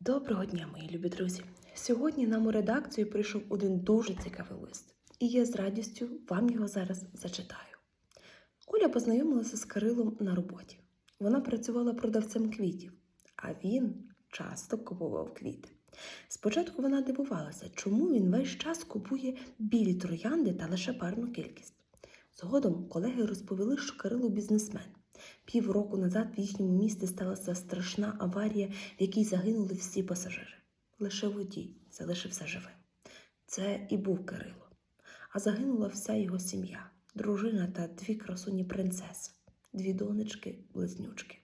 Доброго дня, мої любі друзі! Сьогодні нам у редакцію прийшов один дуже цікавий лист, і я з радістю вам його зараз зачитаю. Оля познайомилася з Кирилом на роботі. Вона працювала продавцем квітів, а він часто купував квіти. Спочатку вона дивувалася, чому він весь час купує білі троянди та лише парну кількість. Згодом колеги розповіли, що Кирило бізнесмен. Півроку назад в їхньому місті сталася страшна аварія, в якій загинули всі пасажири. Лише водій залишився живим. Це і був Кирило. А загинула вся його сім'я, дружина та дві красуні принцеси, дві донечки, близнючки.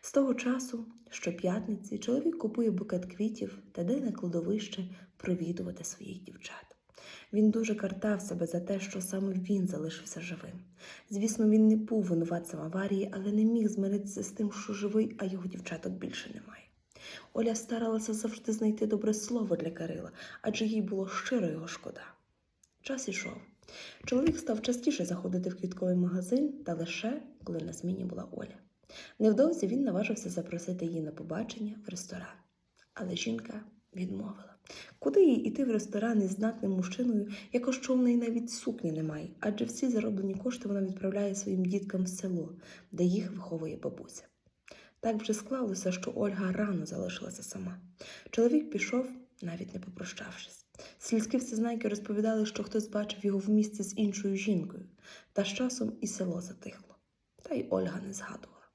З того часу, щоп'ятниці, чоловік купує букет квітів та йде на кладовище провідувати своїх дівчат. Він дуже картав себе за те, що саме він залишився живим. Звісно, він не був винуватцем аварії, але не міг змиритися з тим, що живий, а його дівчаток більше немає. Оля старалася завжди знайти добре слово для Кирила, адже їй було щиро його шкода. Час ішов. Чоловік став частіше заходити в квітковий магазин, та лише коли на зміні була Оля. Невдовзі він наважився запросити її на побачення в ресторан. Але жінка відмовила. Куди їй іти в ресторан із знатним мужчиною, яко що в неї навіть сукні немає, адже всі зароблені кошти вона відправляє своїм діткам в село, де їх виховує бабуся. Так вже склалося, що Ольга рано залишилася сама. Чоловік пішов, навіть не попрощавшись. Сільські всезнайки розповідали, що хтось бачив його в місті з іншою жінкою, та з часом і село затихло. Та й Ольга не згадувала.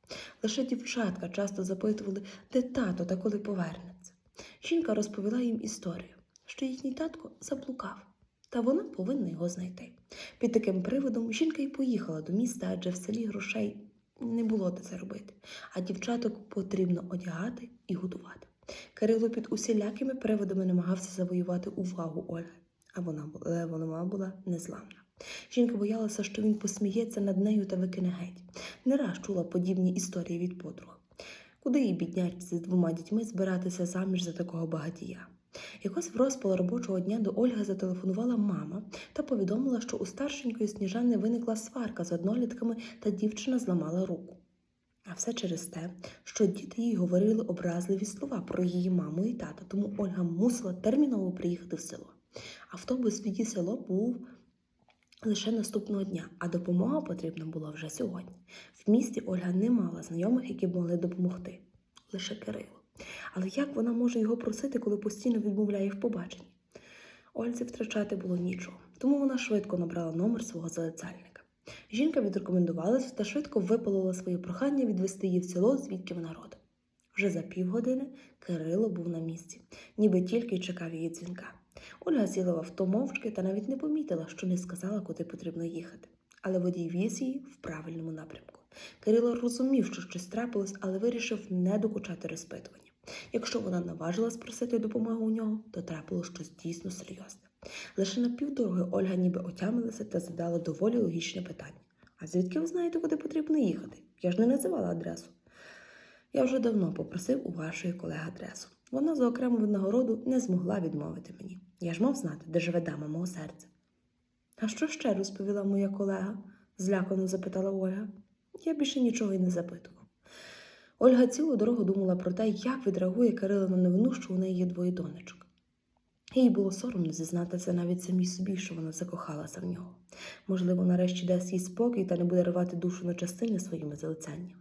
Лише дівчатка часто запитували, де тато та коли повернеться. Жінка розповіла їм історію, що їхній татко заблукав, та вона повинна його знайти. Під таким приводом жінка й поїхала до міста, адже в селі грошей не було де це робити, а дівчаток потрібно одягати і годувати. Кирило під усілякими приводами намагався завоювати увагу Ольги, а вона, вона була незламна. Жінка боялася, що він посміється над нею та викине геть. Не раз чула подібні історії від подруг. Куди їй біднячці з двома дітьми збиратися заміж за такого багатія? Якось в розпал робочого дня до Ольги зателефонувала мама та повідомила, що у старшенької сніжани виникла сварка з однолітками та дівчина зламала руку. А все через те, що діти їй говорили образливі слова про її маму і тата, тому Ольга мусила терміново приїхати в село. Автобус в її село був лише наступного дня, а допомога потрібна була вже сьогодні. В місті Ольга не мала знайомих, які б могли допомогти. Лише Кирило. Але як вона може його просити, коли постійно відмовляє в побаченні? Ользі втрачати було нічого, тому вона швидко набрала номер свого залицяльника. Жінка відрекомендувалася та швидко випалила своє прохання відвести її в село, звідки вона родом. Вже за півгодини Кирило був на місці, ніби тільки й чекав її дзвінка. Ольга сіла в авто мовчки та навіть не помітила, що не сказала, куди потрібно їхати. Але водій віз її в правильному напрямку. Кирило розумів, що щось трапилось, але вирішив не докучати розпитування. Якщо вона наважилась просити допомоги у нього, то трапило щось дійсно серйозне. Лише на півдороги Ольга ніби отямилася та задала доволі логічне питання. А звідки ви знаєте, куди потрібно їхати? Я ж не називала адресу. Я вже давно попросив у вашої колеги адресу. Вона за окрему винагороду не змогла відмовити мені. Я ж мав знати, де живе дама мого серця. А що ще розповіла моя колега? злякано запитала Ольга. Я більше нічого й не запитував. Ольга цілу дорогу думала про те, як відреагує Кирило на новину, що у неї є двоє донечок. Їй було соромно зізнатися навіть самій собі, що вона закохалася в нього. Можливо, нарешті дасть їй спокій та не буде рвати душу на частини своїми залицяннями.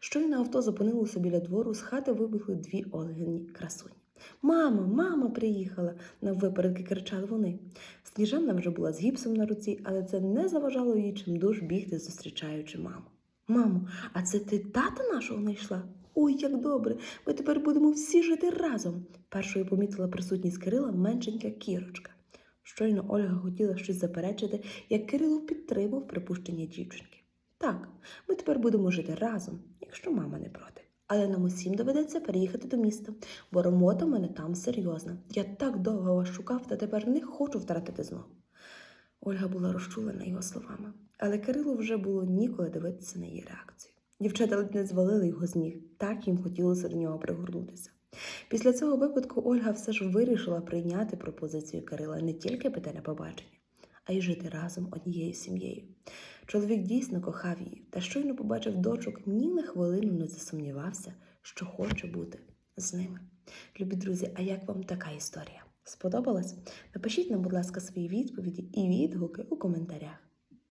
Щойно авто зупинилося біля двору, з хати вибігли дві Ольгині красуні. Мама, мама приїхала, наввипередки кричали вони. Сніжана вже була з гіпсом на руці, але це не заважало їй чимдуж бігти, зустрічаючи маму. Мамо, а це ти тата нашого знайшла? Ой, як добре! Ми тепер будемо всі жити разом. Першою помітила присутність Кирила меншенька кірочка. Щойно Ольга хотіла щось заперечити, як Кирило підтримав припущення дівчинки. Так, ми тепер будемо жити разом, якщо мама не проти. Але нам усім доведеться переїхати до міста, бо робота в мене там серйозна. Я так довго вас шукав та тепер не хочу втратити знову. Ольга була розчулена його словами, але Кирилу вже було ніколи дивитися на її реакцію. Дівчата ледь не звалили його з ніг, так їм хотілося до нього пригорнутися. Після цього випадку Ольга все ж вирішила прийняти пропозицію Кирила не тільки на побачення, а й жити разом однією сім'єю. Чоловік дійсно кохав її та щойно побачив дочок, ні на хвилину не засумнівався, що хоче бути з ними. Любі друзі, а як вам така історія? Сподобалась? Напишіть нам, будь ласка, свої відповіді і відгуки у коментарях.